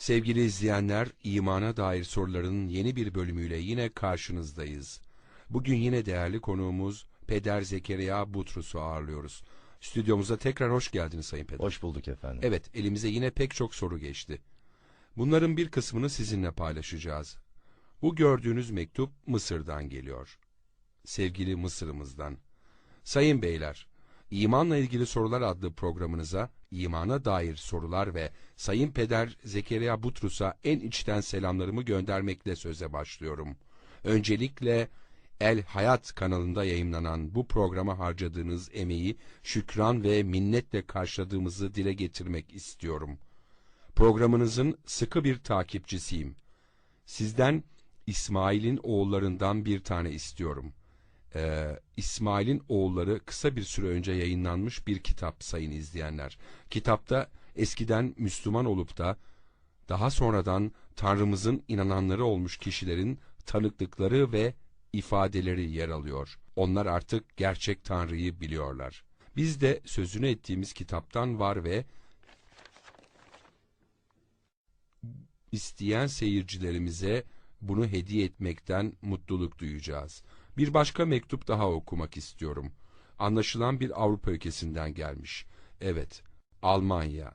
Sevgili izleyenler, imana dair soruların yeni bir bölümüyle yine karşınızdayız. Bugün yine değerli konuğumuz Peder Zekeriya Butrus'u ağırlıyoruz. Stüdyomuza tekrar hoş geldiniz Sayın Peder. Hoş bulduk efendim. Evet, elimize yine pek çok soru geçti. Bunların bir kısmını sizinle paylaşacağız. Bu gördüğünüz mektup Mısır'dan geliyor. Sevgili Mısır'ımızdan. Sayın beyler, İmanla ilgili sorular adlı programınıza imana dair sorular ve Sayın Peder Zekeriya Butrus'a en içten selamlarımı göndermekle söze başlıyorum. Öncelikle El Hayat kanalında yayınlanan bu programa harcadığınız emeği şükran ve minnetle karşıladığımızı dile getirmek istiyorum. Programınızın sıkı bir takipçisiyim. Sizden İsmail'in oğullarından bir tane istiyorum. Ee, İsmail'in oğulları kısa bir süre önce yayınlanmış bir kitap sayın izleyenler. Kitapta eskiden Müslüman olup da daha sonradan Tanrımızın inananları olmuş kişilerin tanıklıkları ve ifadeleri yer alıyor. Onlar artık gerçek Tanrı'yı biliyorlar. Biz de sözünü ettiğimiz kitaptan var ve isteyen seyircilerimize bunu hediye etmekten mutluluk duyacağız. Bir başka mektup daha okumak istiyorum. Anlaşılan bir Avrupa ülkesinden gelmiş. Evet, Almanya.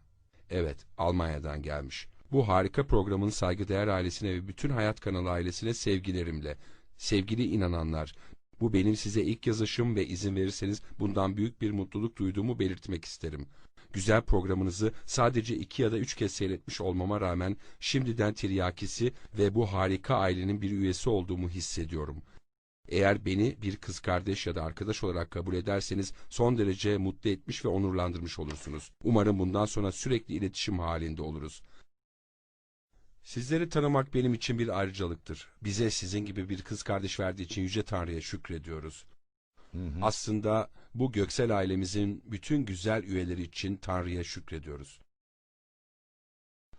Evet, Almanya'dan gelmiş. Bu harika programın saygıdeğer ailesine ve bütün Hayat Kanalı ailesine sevgilerimle. Sevgili inananlar, bu benim size ilk yazışım ve izin verirseniz bundan büyük bir mutluluk duyduğumu belirtmek isterim. Güzel programınızı sadece iki ya da üç kez seyretmiş olmama rağmen şimdiden tiryakisi ve bu harika ailenin bir üyesi olduğumu hissediyorum. Eğer beni bir kız kardeş ya da arkadaş olarak kabul ederseniz son derece mutlu etmiş ve onurlandırmış olursunuz. Umarım bundan sonra sürekli iletişim halinde oluruz. Sizleri tanımak benim için bir ayrıcalıktır. Bize sizin gibi bir kız kardeş verdiği için Yüce Tanrı'ya şükrediyoruz. Hı hı. Aslında bu göksel ailemizin bütün güzel üyeleri için Tanrı'ya şükrediyoruz.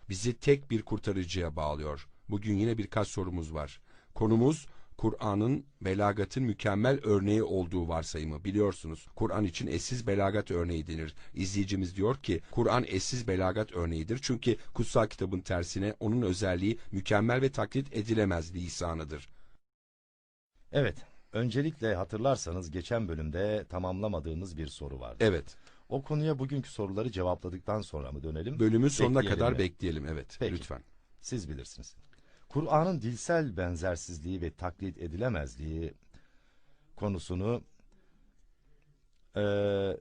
Bizi tek bir kurtarıcıya bağlıyor. Bugün yine birkaç sorumuz var. Konumuz Kur'an'ın belagatın mükemmel örneği olduğu varsayımı. Biliyorsunuz Kur'an için eşsiz belagat örneği denir. İzleyicimiz diyor ki Kur'an eşsiz belagat örneğidir. Çünkü kutsal kitabın tersine onun özelliği mükemmel ve taklit edilemez lisanıdır. Evet. Öncelikle hatırlarsanız geçen bölümde tamamlamadığımız bir soru vardı. Evet, O konuya bugünkü soruları cevapladıktan sonra mı dönelim? bölümün sonuna Bekleyelim kadar mi? bekleyelim. Evet, Peki. lütfen. Siz bilirsiniz. Kur'an'ın dilsel benzersizliği ve taklit edilemezliği konusunu eee,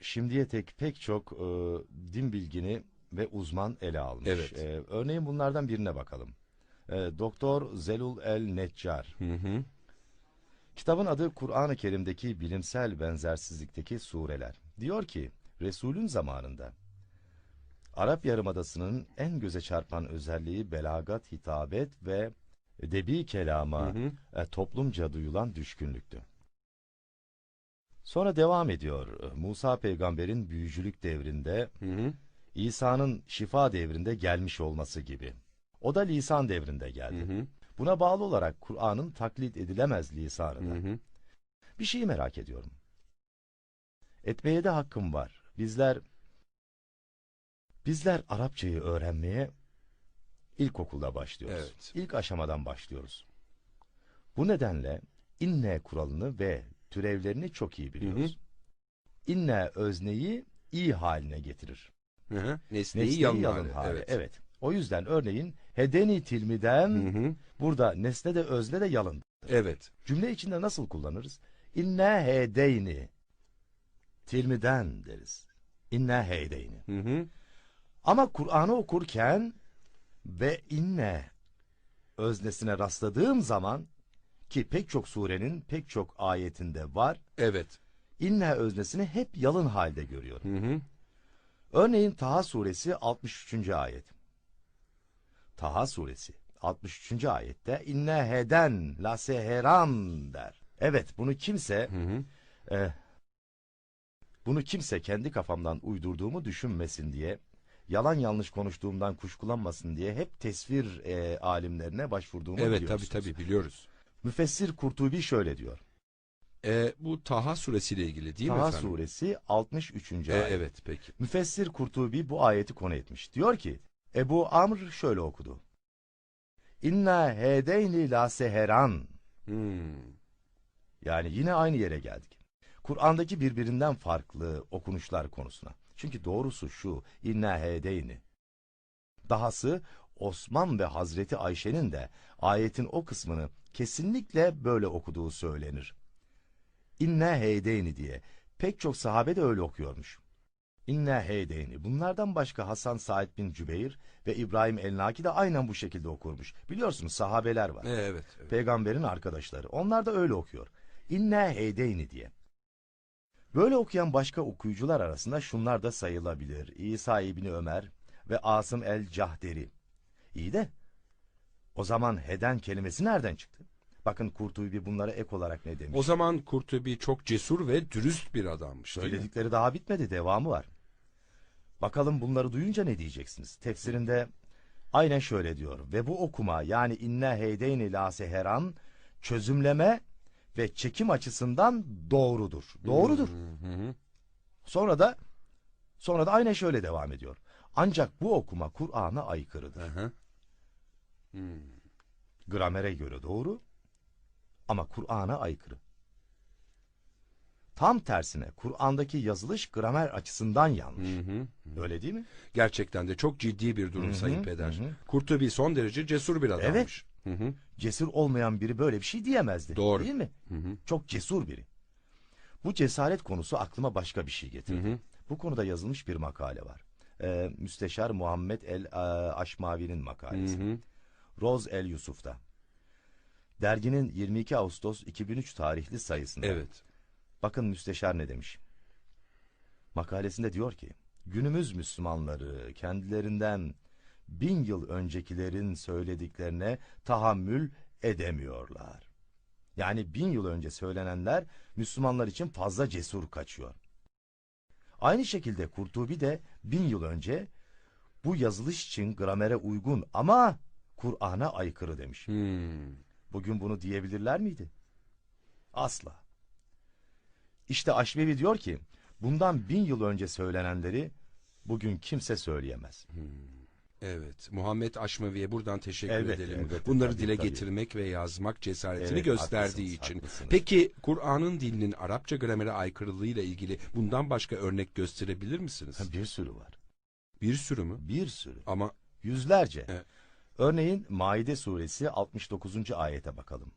şimdiye tek pek çok eee, din bilgini ve uzman ele almış. Evet. Eee, örneğin bunlardan birine bakalım. Eee, Doktor Zelul El Neccar Hı hı. Kitabın adı Kur'an-ı Kerim'deki bilimsel benzersizlikteki sureler. Diyor ki Resul'ün zamanında Arap Yarımadası'nın en göze çarpan özelliği belagat, hitabet ve edebi kelama Hı hı. e, toplumca duyulan düşkünlüktü. Sonra devam ediyor. Musa peygamberin büyücülük devrinde, Hı hı. İsa'nın şifa devrinde gelmiş olması gibi. O da lisan devrinde Hı geldi. hı. Buna bağlı olarak Kur'an'ın taklit edilemez lisanı da. Hı hı. Bir şeyi merak ediyorum. Etmeye de hakkım var. Bizler bizler Arapçayı öğrenmeye ilkokulda başlıyoruz. Evet. İlk aşamadan başlıyoruz. Bu nedenle inne kuralını ve türevlerini çok iyi biliyoruz. İnne özneyi iyi haline getirir. Hı hı. Nesneyi, Nesneyi yalın, yalın hali. hali. Evet. Evet. O yüzden örneğin hedeni tilmiden Hı hı. burada nesne de özne de yalın. Evet. Cümle içinde nasıl kullanırız? İnne hedeyni. Tilmiden deriz. İnne hedeyni. Hı hı. Ama Kur'an'ı okurken ve inne öznesine rastladığım zaman ki pek çok surenin pek çok ayetinde var, Evet. inne öznesini hep yalın halde görüyorum. Hı hı. Örneğin Taha suresi 63. ayet. Taha suresi 63. ayette inne heden la seheran der. Evet bunu kimse Hı hı. Eh, bunu kimse kendi kafamdan uydurduğumu düşünmesin diye, yalan yanlış konuştuğumdan kuşkulanmasın diye hep tesvir eh, alimlerine başvurduğumu Evet biliyorsunuz. tabi biliyoruz. Müfessir Kurtubi şöyle diyor. E, bu Taha suresiyle ilgili değil mi Taha efendim? suresi 63. E, ayet. evet peki. Müfessir Kurtubi bu ayeti konu etmiş. Diyor ki, Ebu Amr şöyle okudu. İnna hedeyni la seheran. Hmm. Yani yine aynı yere geldik. Kur'an'daki birbirinden farklı okunuşlar konusuna. Çünkü doğrusu şu, inna hedeyni. Dahası Osman ve Hazreti Ayşe'nin de ayetin o kısmını kesinlikle böyle okuduğu söylenir. İnna heydeyni diye pek çok sahabe de öyle okuyormuş. İnna heydeyni. Bunlardan başka Hasan Said bin Cübeyr ve İbrahim el-Naki de aynen bu şekilde okurmuş. Biliyorsunuz sahabeler var. Evet. evet. Peygamberin arkadaşları. Onlar da öyle okuyor. İnne heydeyni diye. Böyle okuyan başka okuyucular arasında şunlar da sayılabilir. İsa İbni Ömer ve Asım el-Cahderi. İyi de o zaman heden kelimesi nereden çıktı? Bakın Kurtubi bunlara ek olarak ne demiş? O zaman Kurtubi çok cesur ve dürüst bir adammış. Söyledikleri daha bitmedi, devamı var. Bakalım bunları duyunca ne diyeceksiniz? Tefsirinde aynen şöyle diyor. Ve bu okuma yani inne heydeyni la seheran çözümleme ve çekim açısından doğrudur. Doğrudur. Hı hı. Sonra da sonra da aynen şöyle devam ediyor. Ancak bu okuma Kur'an'a aykırıdır. Hı hı. Hmm. Gramere göre doğru ama Kur'an'a aykırı. Tam tersine Kur'an'daki yazılış gramer açısından yanlış. Hı hı. Öyle değil mi? Gerçekten de çok ciddi bir durum Hı hı, Sayın Peder. hı hı. Kurtubi son derece cesur bir adammış. Evet. Hı hı. Cesur olmayan biri böyle bir şey diyemezdi. Doğru. Değil mi? Hı hı. Çok cesur biri. Bu cesaret konusu aklıma başka bir şey getirdi. Hı hı. Bu konuda yazılmış bir makale var. Ee, Müsteşar Muhammed El e, Aşmavi'nin makalesi. Hı hı. Roz El Yusuf'ta. Derginin 22 Ağustos 2003 tarihli sayısında. Evet. Bakın müsteşar ne demiş. Makalesinde diyor ki, günümüz Müslümanları kendilerinden bin yıl öncekilerin söylediklerine tahammül edemiyorlar. Yani bin yıl önce söylenenler Müslümanlar için fazla cesur kaçıyor. Aynı şekilde Kurtubi de bin yıl önce bu yazılış için gramere uygun ama Kur'an'a aykırı demiş. Hmm. Bugün bunu diyebilirler miydi? Asla. İşte Aşmevi diyor ki, bundan bin yıl önce söylenenleri bugün kimse söyleyemez. Evet. Muhammed Aşmavi'ye buradan teşekkür Elbette, edelim. elbette, Bunları tabii, dile tabii. getirmek ve yazmak cesaretini Evet, gösterdiği haklısınız, için. haklısınız. Peki Kur'an'ın dilinin Arapça gramere aykırılığıyla ilgili bundan başka örnek gösterebilir misiniz? Bir sürü var. Bir sürü mü? Bir sürü. Ama Yüzlerce. Evet. Örneğin Maide suresi 69. ayete bakalım.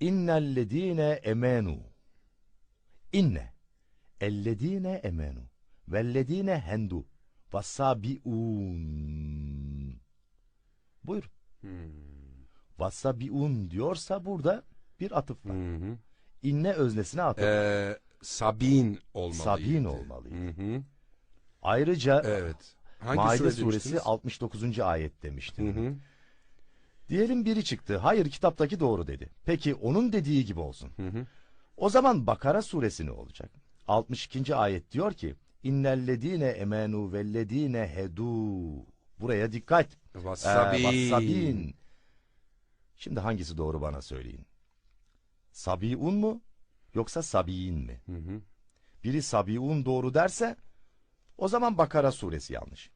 İnnellezîne emenu. İnne. Ellezîne emenu. Vellezîne hendu. Vasabiun. Buyur. Hmm. Vasabiun diyorsa burada bir atıf var. Hı hı. İnne öznesine atıf. Ee, Sabin olmalıydı. Sabin olmalıydı. Hı hı. Ayrıca Evet. Hangi Maide sure suresi demiştiniz? 69. ayet demiştim. Hı hı. Diyelim biri çıktı. Hayır kitaptaki doğru dedi. Peki onun dediği gibi olsun. Hı hı. O zaman Bakara suresi ne olacak? 62. ayet diyor ki İnnellezîne emenu vellezîne hedu. Buraya dikkat. Ee, Vassabin. vassabin. Şimdi hangisi doğru bana söyleyin. Sabiun mu yoksa sabiin mi? Hı hı. Biri sabiun doğru derse o zaman Bakara suresi yanlış.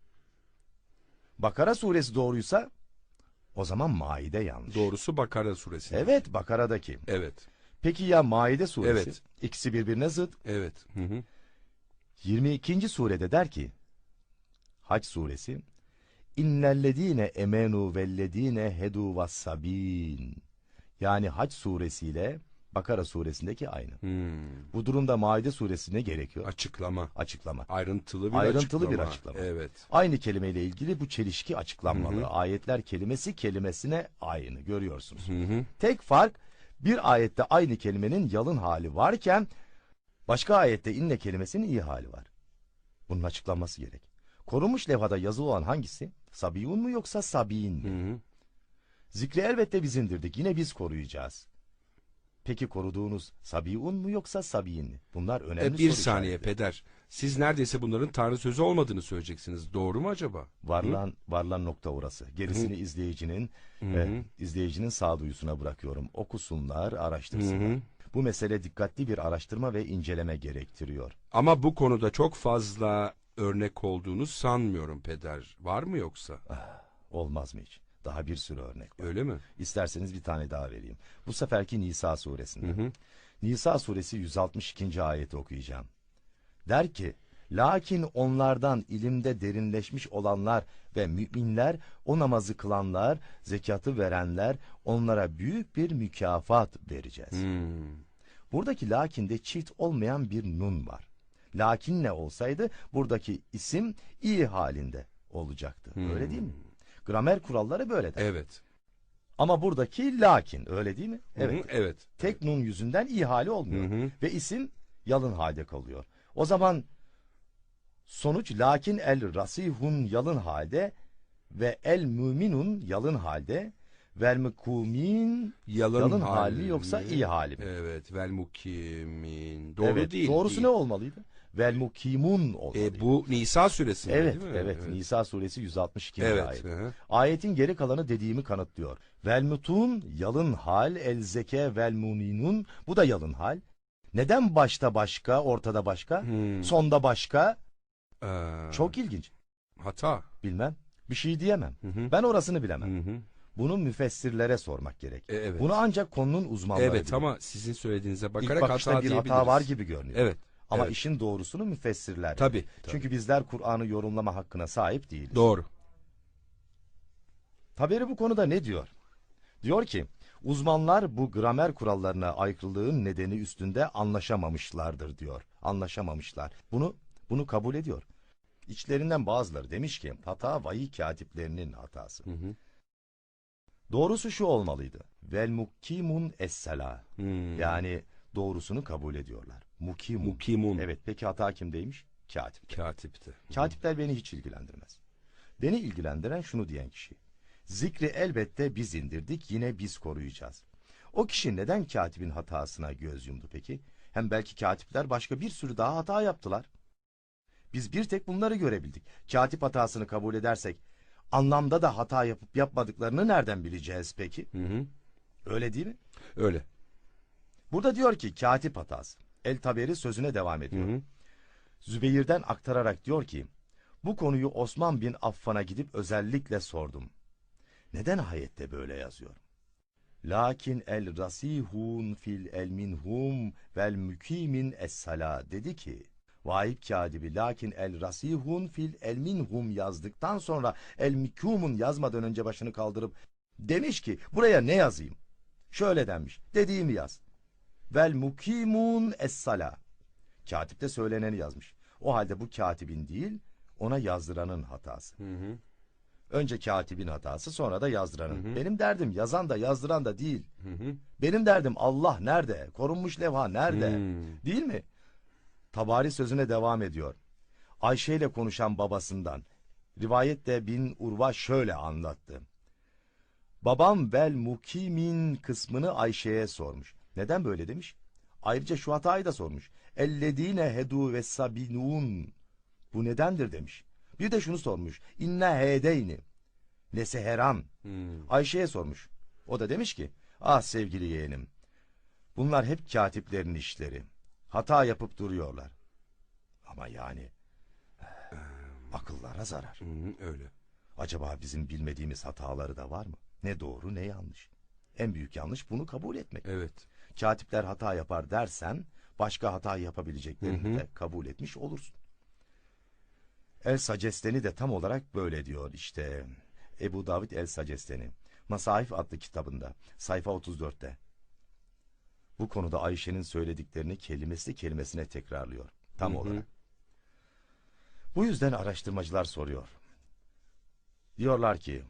Bakara suresi doğruysa o zaman Maide yanlış. Doğrusu Bakara suresi. Evet Bakara'daki. Evet. Peki ya Maide suresi? Evet. İkisi birbirine zıt. Evet. Hı hı. 22. surede der ki Hac suresi İnnellezîne emenu vellezîne hedu vassabîn Yani Hac suresiyle Bakara suresindeki aynı. Hmm. Bu durumda Maide suresine gerekiyor? Açıklama. Açıklama. Ayrıntılı bir Ayrıntılı açıklama. bir açıklama. Evet. Aynı kelimeyle ilgili bu çelişki açıklanmalı. Hı hı. Ayetler kelimesi kelimesine aynı görüyorsunuz. Hı hı. Tek fark bir ayette aynı kelimenin yalın hali varken başka ayette inne kelimesinin iyi hali var. Bunun açıklanması gerek. Korunmuş levhada yazılı olan hangisi? Sabiyun mu yoksa sabiin mi? Hı hı. Zikri elbette biz indirdik. Yine biz koruyacağız. Peki koruduğunuz Sabiun mu yoksa Sabiin mi? Bunlar önemli E, bir soru saniye işaretleri. peder. Siz neredeyse bunların Tanrı sözü olmadığını söyleyeceksiniz. Doğru mu acaba? Varlan, varlan nokta orası. Gerisini izleyicinin Hı e, hı. izleyicinin sağduyusuna bırakıyorum. Okusunlar, Hı araştırsınlar. hı. Bu mesele dikkatli bir araştırma ve inceleme gerektiriyor. Ama bu konuda çok fazla örnek olduğunu sanmıyorum peder. Var mı yoksa? Olmaz mı hiç? Daha bir sürü örnek var. Öyle mi? İsterseniz bir tane daha vereyim. Bu seferki Nisa suresinden. Hı hı. Nisa suresi 162. ayeti okuyacağım. Der ki, Lakin onlardan ilimde derinleşmiş olanlar ve müminler, o namazı kılanlar, zekatı verenler, onlara büyük bir mükafat vereceğiz. Hmm. Buradaki lakinde çift olmayan bir nun var. Lakin ne olsaydı buradaki isim iyi halinde olacaktı. Öyle değil mi? Gramer kuralları böyle der. Evet. Ama buradaki lakin öyle değil mi? Hı hı, Evet. evet. Tek nun yüzünden iyi hali olmuyor. Hı hı. Ve isim yalın halde kalıyor. O zaman sonuç lakin el rasihun yalın halde ve el müminun yalın halde vel mekumin Yalın, Yalın hal hali yoksa iyi hali mi? Evet. Vel mukimin. Doğru evet, değil. Doğrusu değil. ne olmalıydı? Vel mukimun olmalıydı. E, bu Nisa suresinde evet, değil mi? evet, Nisa suresi 162. Evet. ayet. hı. Ayetin geri kalanı dediğimi kanıtlıyor. Vel mutun yalın hal, el zeke vel muninun bu da yalın hal. Neden başta başka, ortada başka, Hmm. sonda başka? Ee, Çok ilginç. hata. Bilmem. Bir şey diyemem. Hı hı. Ben orasını bilemem. Hı hı. Bunu müfessirlere sormak gerek. E, evet. Bunu ancak konunun uzmanları Evet bilir. ama sizin söylediğinize İlk bakarak bakışta hata bir hata var gibi görünüyor. Evet. Ama evet. işin doğrusunu müfessirler. Tabii, bilir. tabii. Çünkü bizler Kur'an'ı yorumlama hakkına sahip değiliz. Doğru. Taberi bu konuda ne diyor? Diyor ki, uzmanlar bu gramer kurallarına aykırılığın nedeni üstünde anlaşamamışlardır diyor. Anlaşamamışlar. Bunu bunu kabul ediyor. İçlerinden bazıları demiş ki hata vahiy katiplerinin hatası. Hı hı. Doğrusu şu olmalıydı. Vel mukimun es-sala. Hmm. Yani doğrusunu kabul ediyorlar. Mukimun. Mukimun. Evet peki hata kimdeymiş? Katip. Katipti. Katipler beni hiç ilgilendirmez. Beni ilgilendiren şunu diyen kişi. Zikri elbette biz indirdik yine biz koruyacağız. O kişi neden katibin hatasına göz yumdu peki? Hem belki katipler başka bir sürü daha hata yaptılar. Biz bir tek bunları görebildik. Katip hatasını kabul edersek anlamda da hata yapıp yapmadıklarını nereden bileceğiz peki? Hı hı. Öyle değil mi? Öyle. Burada diyor ki katip hatası. El Taberi sözüne devam Hı ediyor. hı. Zübeyir'den aktararak diyor ki, bu konuyu Osman bin Affan'a gidip özellikle sordum. Neden ayette böyle yazıyor? Lakin el rasihun fil el minhum vel mükimin es dedi ki, Vahip kadibi lakin el rasihun fil el minhum yazdıktan sonra el mikumun yazmadan önce başını kaldırıp demiş ki buraya ne yazayım? Şöyle denmiş. Dediğimi yaz. Vel mukimun es Katip de söyleneni yazmış. O halde bu katibin değil, ona yazdıranın hatası. Hı hı. Önce katibin hatası, sonra da yazdıranın. Benim derdim yazan da yazdıran da değil. Hı hı. Benim derdim Allah nerede? Korunmuş levha nerede? Hmm. Değil mi? Tabari sözüne devam ediyor. Ayşe ile konuşan babasından. Rivayette bin Urva şöyle anlattı. Babam vel mukimin kısmını Ayşe'ye sormuş. Neden böyle demiş? Ayrıca şu hatayı da sormuş. Ellezine hedu ve sabinun. Bu nedendir demiş. Bir de şunu sormuş. İnne hedeyni. Leseheran. Hmm. Ayşe'ye sormuş. O da demiş ki, ah sevgili yeğenim, bunlar hep katiplerin işleri. Hata yapıp duruyorlar. Ama yani, eh, akıllara zarar. Öyle. Acaba bizim bilmediğimiz hataları da var mı? Ne doğru ne yanlış. En büyük yanlış bunu kabul etmek. Evet. Katipler hata yapar dersen, başka hata yapabileceklerini Hı hı. de kabul etmiş olursun. El Sacesteni de tam olarak böyle diyor işte. Ebu David El Sacesteni. Masahif adlı kitabında. Sayfa 34'te. Bu konuda Ayşe'nin söylediklerini kelimesi kelimesine tekrarlıyor. Tam Hı hı. olarak. Bu yüzden araştırmacılar soruyor. Diyorlar ki